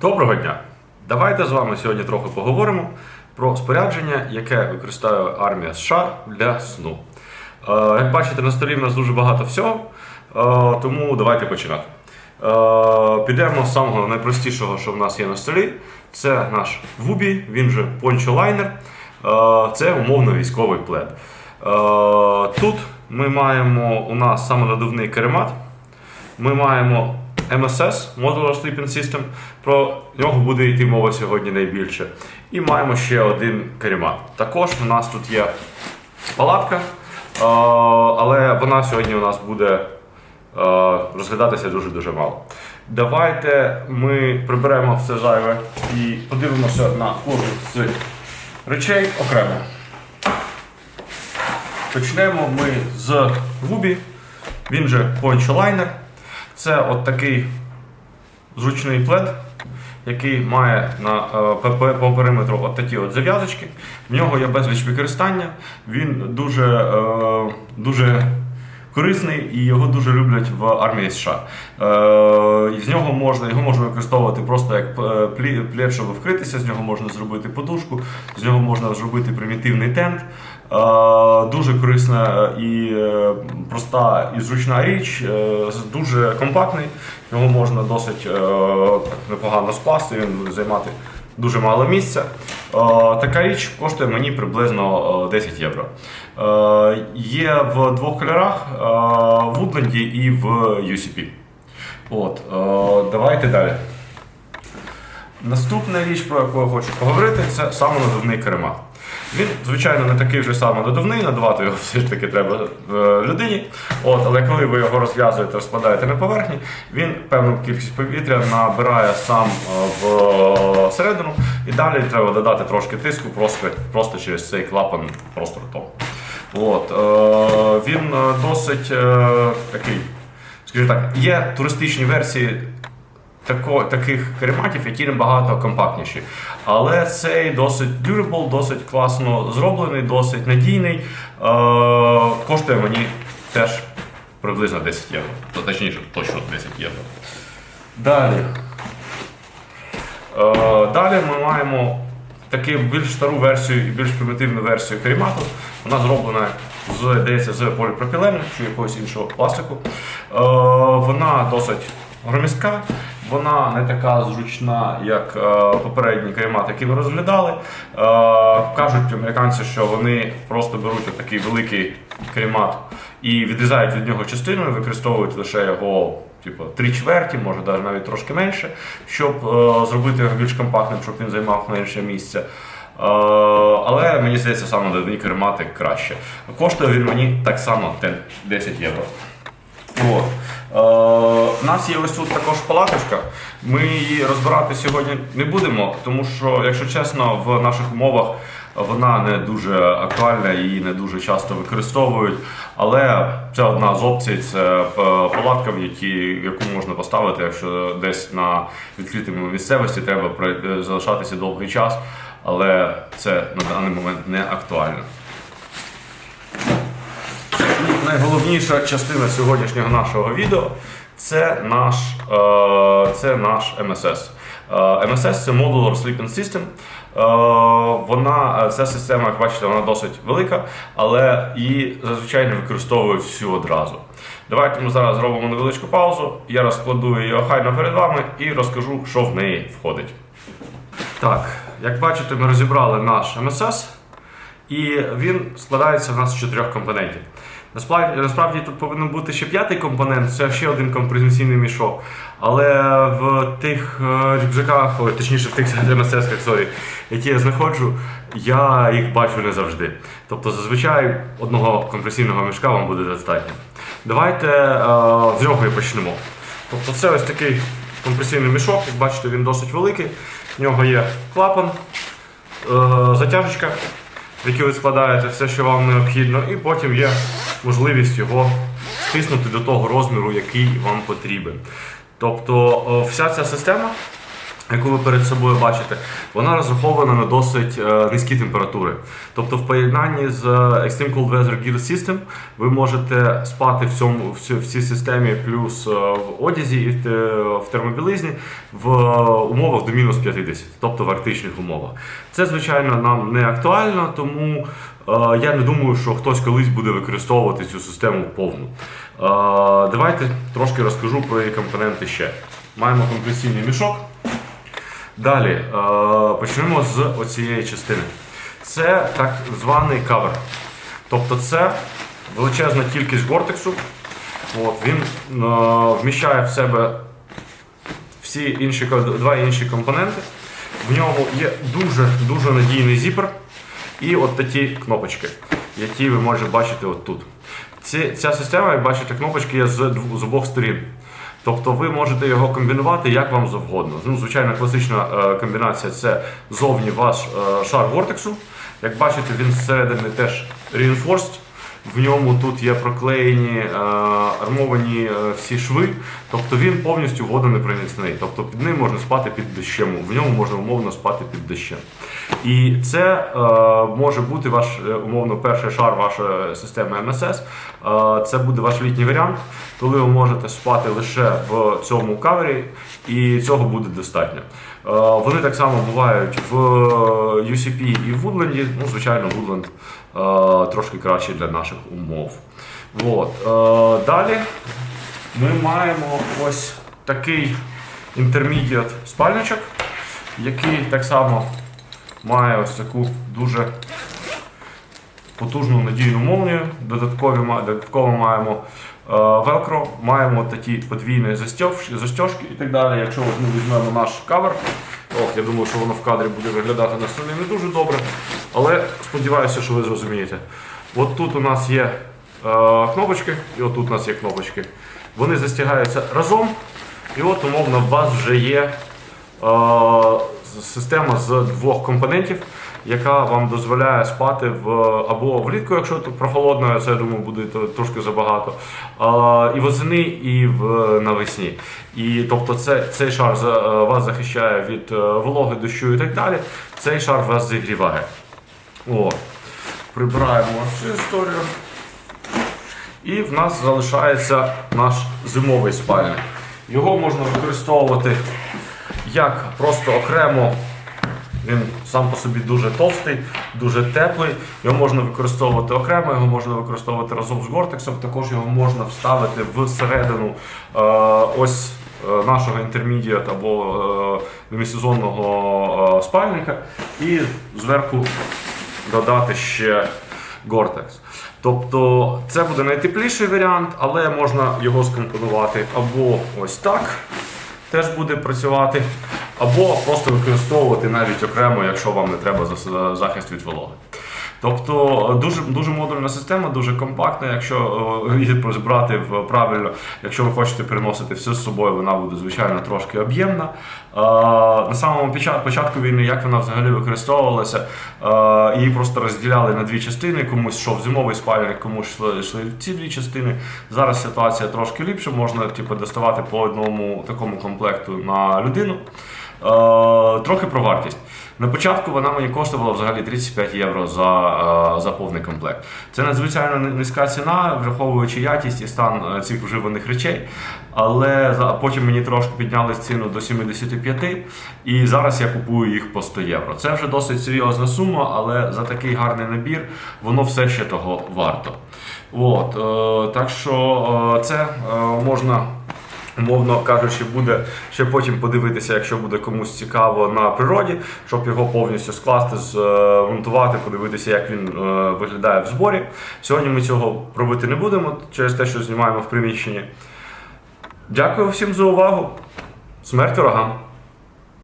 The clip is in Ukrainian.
Доброго дня! Давайте з вами сьогодні трохи поговоримо про спорядження, яке використовує армія США для сну. Е, Як бачите, на столі в нас дуже багато всього, е, тому давайте починати. Е, Підемо з самого найпростішого, що в нас є на столі. Це наш Вубі, він же пончолайнер. Це умовно військовий плед. Тут ми маємо у нас самонадувний керемат. Ми маємо MSS Modular Sleeping System, про нього буде йти мова сьогодні найбільше. І маємо ще один каремат. Також у нас тут є палатка, е, але вона сьогодні у нас буде е, розглядатися дуже-дуже мало. Давайте ми приберемо все зайве і подивимося на кожну з речей окремо. Почнемо ми з Вубі, він же Liner. Це от такий зручний плед, який має на, е, по, периметру от такі от зав'язочки. В нього є безліч використання. Він дуже, е, дуже корисний і його дуже люблять в армії США. Е, з нього можна, його можна використовувати просто як е, плед, щоб вкритися, з нього можна зробити подушку, з нього можна зробити примітивний тент. Е, Дуже корисна і е, проста і зручна річ, дуже компактний. Його можна досить непогано скласти, він займати дуже мало місця. Е, Така річ коштує мені приблизно е, 10 євро. Е, Є в двох кольорах е, в Woodland і в UCP. От, е, давайте далі. Наступна річ, про яку я хочу поговорити, це самонадувний керемат. Він, звичайно, не такий вже самонадувний, надувати його все ж таки треба е, людині. От, але коли ви його розв'язуєте, розкладаєте на поверхні, він певну кількість повітря набирає сам е, в е, середину, і далі треба додати трошки тиску просто, просто через цей клапан просто ртом. От, він досить такий, скажімо так, є туристичні версії тако, таких керематів, які набагато компактніші. Але цей досить durable, досить класно зроблений, досить надійний. Е, коштує мені теж приблизно 10 євро. То, точніше, точно 10 євро. Далі. Е, далі ми маємо таку більш стару версію і більш примітивну версію керемату. Вона зроблена з, здається, з поліпропілену чи якогось іншого пластику. Е, вона досить громістка, вона не така зручна, як е, попередній керемат, який ми розглядали. Е, кажуть американці, що вони просто беруть такий великий керемат і відрізають від нього частину, і використовують лише його. Типу, три чверті, може навіть трошки менше, щоб е, зробити його більш компактним, щоб він займав менше місця. Але мені здається, саме додні кермати краще. Коштує він мені так само 10 євро. От. Е, нас є ось тут також палаточка. Ми її розбирати сьогодні не будемо, тому що, якщо чесно, в наших умовах вона не дуже актуальна, її не дуже часто використовують. Але це одна з опцій, це е, палатка, в якій, яку можна поставити, якщо десь на відкритому місцевості треба залишатися довгий час. Але це на даний момент не актуально. Найголовніша частина сьогоднішнього нашого відео це наш, е, це наш MSS. Е, MSS це Modular Sleeping System. Е, Вона, е, ця система, як бачите, вона досить велика, але її зазвичай не використовують всю одразу. Давайте ми зараз зробимо невеличку паузу. Я розкладу її охайно перед вами і розкажу, що в неї входить. Так, як бачите, ми розібрали наш МСС, і він складається в нас з чотирьох компонентів. Насправді, насправді тут повинен бути ще п'ятий компонент, це ще один компресійний мішок. Але в тих е, рюкзаках, ой, точніше в тих МСС-ках, sorry, які я знаходжу, я їх бачу не завжди. Тобто зазвичай одного компресійного мішка вам буде достатньо. Давайте е, з нього і почнемо. Тобто це ось такий компресійний мішок, як бачите, він досить великий. В нього є клапан, е, затяжечка, в яку ви складаєте все, що вам необхідно, і потім є можливість його стиснути до того розміру, який вам потрібен. Тобто е, вся ця система Яку ви перед собою бачите, вона розрахована на досить е, низькі температури. Тобто, в поєднанні з Extreme Cold Weather Gear System ви можете спати в цьому в цій- системі плюс е, в одязі і в термобілизні в умовах до мінус 50, тобто в арктичних умовах. Це звичайно нам не актуально, тому е, я не думаю, що хтось колись буде використовувати цю систему повну. Е, давайте трошки розкажу про її компоненти ще. Маємо компресійний мішок. Далі е, почнемо з оцієї частини. Це так званий кавер. Тобто це величезна кількість гортексу. От, він е, вміщає в себе всі інші, два інші компоненти. В ньому є дуже дуже надійний зіпер і от такі кнопочки, які ви можете бачити от тут. Ця система, як бачите, кнопочки є з, з обох сторін. Тобто ви можете його комбінувати як вам завгодно. Ну, звичайно, класична е, комбінація це зовні ваш е, шар вортексу. Як бачите, він зсередини теж reinforced. В ньому тут є проклеєні е, армовані е, всі шви, тобто він повністю водонепроницний. Тобто під ним можна спати під дощем, в ньому можна умовно спати під дощем. І це е, може бути ваш умовно перший шар вашої системи МСС. Це буде ваш літній варіант, коли ви можете спати лише в цьому кавері, і цього буде достатньо. Е, вони так само бувають в UCP і в Woodland. Ну, звичайно, Woodland е, трошки краще для наших умов. От. Е, далі ми маємо ось такий інтермідіат спальничок, який так само має ось таку дуже потужну надійну молнію. Додаткові, додатково маємо велкро, маємо такі подвійні застьожки і так далі. Якщо ми візьмемо наш кавер, ох, я думаю, що воно в кадрі буде виглядати на стороні не дуже добре, але сподіваюся, що ви зрозумієте. От тут у нас є е, кнопочки, і от тут у нас є кнопочки. Вони застягаються разом, і от умовно у вас вже є е, система з двох компонентів, яка вам дозволяє спати в або влітку, якщо прохолодно, це я думаю буде трошки забагато, а, і восени, і в навесні. І тобто це, цей шар е, вас захищає від е, вологи, дощу і так далі. Цей шар вас зігріває. О, прибираємо цю історію. І в нас залишається наш зимовий спальник. Його можна використовувати як просто окремо. Він сам по собі дуже товстий, дуже теплий. Його можна використовувати окремо, його можна використовувати разом з гортексом. Також його можна вставити всередину е, ось е, нашого інтермідіат або е, демісезонного спальника, і зверху додати ще гортекс. Тобто це буде найтепліший варіант, але можна його скомпонувати або ось так, теж буде працювати, або просто використовувати навіть окремо, якщо вам не треба захист від вологи. Тобто дуже, дуже модульна система, дуже компактна. Якщо е, її брати правильно, якщо ви хочете переносити все з собою, вона буде звичайно трошки об'ємна. Е, На самому початку, війни, як вона взагалі використовувалася, е, її просто розділяли на дві частини. Комусь йшов зимовий спальник, комусь йшли ці дві частини. Зараз ситуація трошки ліпша, можна типу, доставати по одному такому комплекту на людину. Е, Трохи про вартість. На початку вона мені коштувала взагалі 35 євро за, е, за повний комплект. Це надзвичайно низька ціна, враховуючи якість і стан е, цих вживаних речей. Але потім мені трошки підняли ціну до 75, і зараз я купую їх по 100 євро. Це вже досить серйозна сума, але за такий гарний набір воно все ще того варто. От, е, так що е, це е, можна Умовно кажучи, буде ще потім подивитися, якщо буде комусь цікаво на природі, щоб його повністю скласти, змонтувати, подивитися, як він е, виглядає в зборі. Сьогодні ми цього робити не будемо через те, що знімаємо в приміщенні. Дякую всім за увагу. Смерть ворогам!